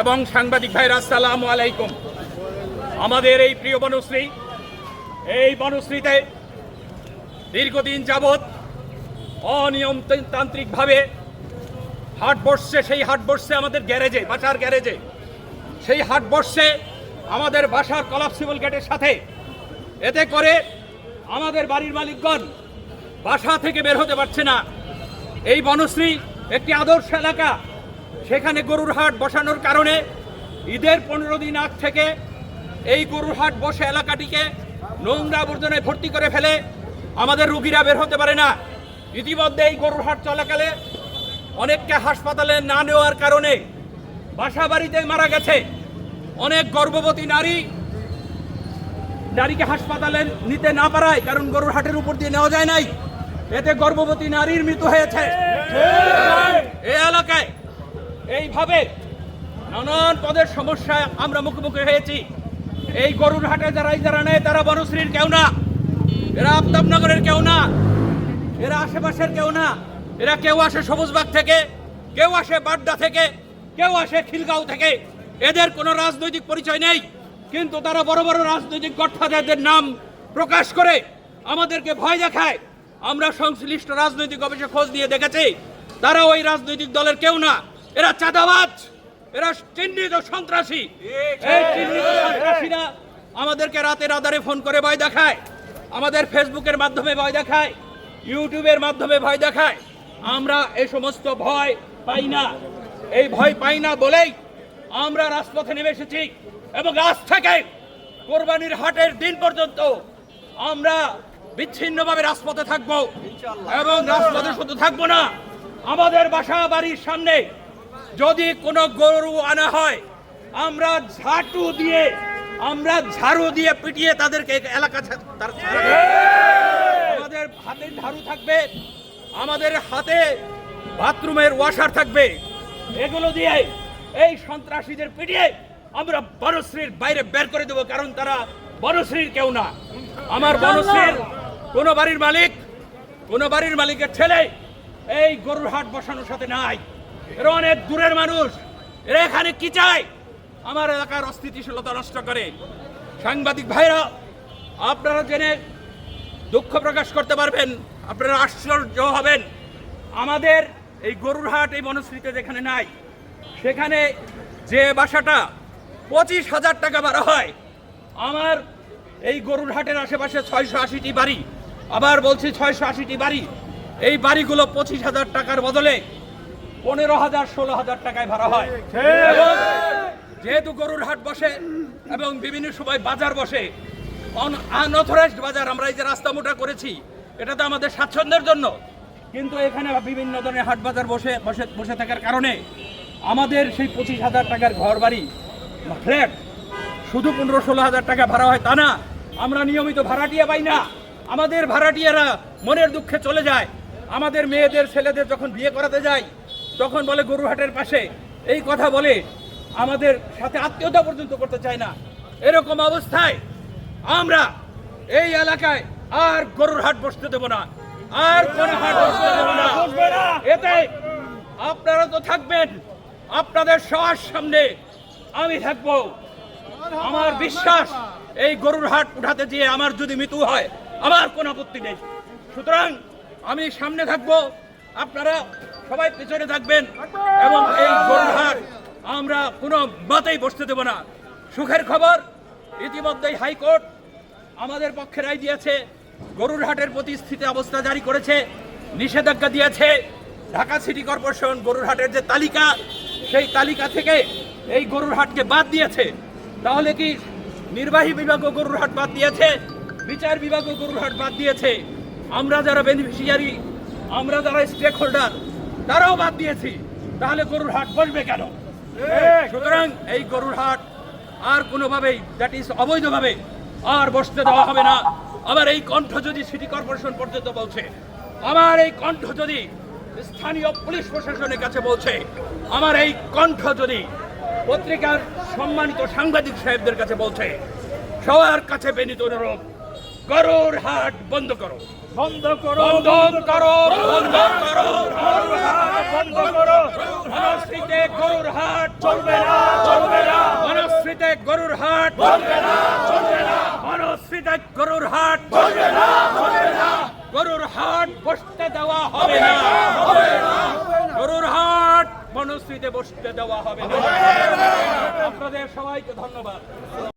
এবং সাংবাদিক ভাইরা, আসসালামু আলাইকুম। আমাদের এই প্রিয় বনশ্রী, এই বনশ্রীতে দীর্ঘদিন যাবৎ অনিয়মতান্ত্রিকভাবে হাট বসছে, সেই হাট বসছে আমাদের গ্যারেজে, বাসার গ্যারেজে। সেই হাট বসছে আমাদের বাসার কলাপসিবল গেটের সাথে। এতে করে আমাদের বাড়ির মালিকগণ বাসা থেকে বের হতে পারছে না। এই বনশ্রী একটি আদর্শ এলাকা সেখানে গরুর হাট বসানোর কারণে ঈদের পনেরো দিন আগ থেকে এই গরুর হাট বসে এলাকাটিকে নোংরা আবর্জনায় ভর্তি করে ফেলে আমাদের রুগীরা বের হতে পারে না। ইতিমধ্যে এই গরুর হাট চলাকালে অনেককে হাসপাতালে না নেওয়ার কারণে বাসা বাড়িতে মারা গেছে। অনেক গর্ভবতী নারী নারীকে হাসপাতালে নিতে না পারায় কারণ গরুর হাটের উপর দিয়ে নেওয়া যায় নাই। এতে গর্ভবতী নারীর মৃত্যু হয়েছে। এই এলাকায় এইভাবে নানান পদের সমস্যায় আমরা মুখোমুখি হয়েছি। এই গরুর হাটে যারা যারা নেয়, তারা বনশ্রীর কেউ না, এরা আফতাবনগরের কেউ না, এরা আশেপাশের কেউ না, এরা কেউ আসে সবুজবাগ থেকে, কেউ আসে বাড্ডা থেকে, কেউ আসে খিলগাঁও থেকে। এদের কোনো রাজনৈতিক পরিচয় নেই, কিন্তু তারা বড় বড় রাজনৈতিক গঠফাদারদের নাম প্রকাশ করে আমাদেরকে ভয় দেখায়। আমরা সংশ্লিষ্ট রাজনৈতিক অফিসে খোঁজ নিয়ে দেখেছি, তারা ওই রাজনৈতিক দলের কেউ না। এরা চাঁদাবাজ এরা চিহ্নিত সন্ত্রাসী। এই চিহ্নিত সন্ত্রাসীরা আমাদেরকে রাতের আধারে ফোন করে ভয় দেখায় আমাদের ফেসবুকের মাধ্যমে ভয় দেখায় ইউটিউবের মাধ্যমে ভয় দেখায়। আমরা এই সমস্ত ভয় পাই না। এই ভয় পাই না বলেই আমরা রাজপথে নেমে এসেছি এবং আজ থেকে কোরবানির হাটের দিন পর্যন্ত আমরা বিচ্ছিন্নভাবে রাজপথে থাকব এবং রাজপথে শুধু থাকব না আমাদের বাসা বাড়ির সামনে যদি কোনো গরু আনা হয়, আমরা ঝাঁটু দিয়ে, আমরা ঝাড়ু দিয়ে পিটিয়ে তাদেরকে এলাকা। আমাদের হাতে ঝাড়ু থাকবে, আমাদের হাতে বাথরুমের ওয়াশার থাকবে এগুলো দিয়ে এই সন্ত্রাসীদের পিটিয়ে আমরা বনশ্রীর বাইরে বের করে দেবো, কারণ তারা বনশ্রীর কেউ না আমার বনশ্রীর কোন বাড়ির মালিক, কোন বাড়ির মালিকের ছেলে এই গরুর হাট বসানোর সাথে নাই এরা অনেক দূরের মানুষ। এরা এখানে কি চায়? আমার এলাকার অস্থিতিশীলতা নষ্ট করে। সাংবাদিক ভাইরা, আপনারা জেনে দুঃখ প্রকাশ করতে পারবেন, আপনারা আশ্চর্য হবেন। আমাদের এই গরুর হাট, এই বনশ্রীতে যেখানে নাই, সেখানে যে বাসাটা পঁচিশ হাজার টাকা ভাড়া হয়, আমার এই গরুর হাটের আশেপাশে ছয়শো আশিটি বাড়ি। আবার বলছি ছয়শো আশিটি বাড়ি। এই বাড়িগুলো পঁচিশ হাজার টাকার বদলে পনেরো হাজার ষোলো হাজার টাকায় ভাড়া হয়। যেহেতু গরুর হাট বসে এবং বিভিন্ন সময় বাজার বসে আনঅথরাইজড বাজার আমরা এই যে রাস্তা মোটা করেছি এটা তো আমাদের স্বাচ্ছন্দ্যের জন্য। কিন্তু এখানে বিভিন্ন ধরনের হাট বাজার বসে বসে বসে থাকার কারণে আমাদের সেই পঁচিশ হাজার টাকার ঘর বাড়ি ফ্ল্যাট শুধু পনেরো ষোলো হাজার টাকা ভাড়া হয় তা না। আমরা নিয়মিত ভাড়াটিয়া পাই না। আমাদের ভাড়াটিয়ারা মনের দুঃখে চলে যায়। আমাদের মেয়েদের ছেলেদের যখন বিয়ে করাতে যায় তখন বলে গরুহাটের পাশে, এই কথা বলে আমাদের সাথে আত্মীয়তা পর্যন্ত করতে চায় না। এরকম অবস্থায় আমরা এই এলাকায় আর গরুর হাট বসতে দেব না, আর কোন হাট বসতে দেব না। এতে আপনারা তো থাকবেন, আপনাদের সবার সামনে আমি থাকব। আমার বিশ্বাস, এই গরুর হাট উঠাতে গিয়ে আমার যদি মৃত্যু হয়, আমার কোনো আপত্তি নেই। সুতরাং আমি সামনে থাকব। আপনারা সবাই পিছনে থাকবেন এবং এই হাট আমরা কোনো মতেই বসতে দেব না। সুখের খবর, ইতিমধ্যেই হাইকোর্ট আমাদের পক্ষে রায় দিয়েছে গরুর হাটের প্রতি স্থিতি অবস্থা জারি করেছে, নিষেধাজ্ঞা দিয়েছে। ঢাকা সিটি কর্পোরেশন গরুর হাটের যে তালিকা, সেই তালিকা থেকে এই গরুর হাটকে বাদ দিয়েছে। তাহলে কি নির্বাহী বিভাগও গরুর হাট বাদ দিয়েছে? বিচার বিভাগও গরুর হাট বাদ দিয়েছে? আমরা যারা বেনিফিশিয়ারি আমরা যারা স্টেক হোল্ডার তারাও বাদ দিয়েছি। তাহলে গরুর হাট বসবে কেন? সুতরাং এই গরুর হাট আর কোনোভাবেই দ্যাট ইজ অবৈধভাবে আর বসতে দেওয়া হবে না। আবার এই কণ্ঠ যদি সিটি কর্পোরেশন পর্যন্ত বলছে আমার এই কণ্ঠ যদি স্থানীয় পুলিশ প্রশাসনের কাছে বলছে আমার এই কণ্ঠ যদি পত্রিকার সম্মানিত সাংবাদিক সাহেবদের কাছে বলছে সবার কাছে বেনিত অনুরোধ গরুর হাট বন্ধ করো। বন্ধ করো। বন্ধন করো বন্ধন করো। বন্ধ করো। মনস্রীতে গরুর হাট চলবে না। চলবে না। মনস্রীতে গরুর হাট চলবে না। চলবে না। মনস্রীতে গরুর হাট চলবে না। চলবে না। গরুর হাট বসতে দেওয়া হবে না। হবে না। গরুর হাট মনস্রীতে বসতে দেওয়া হবে না। আপনাদের সবাইকে ধন্যবাদ।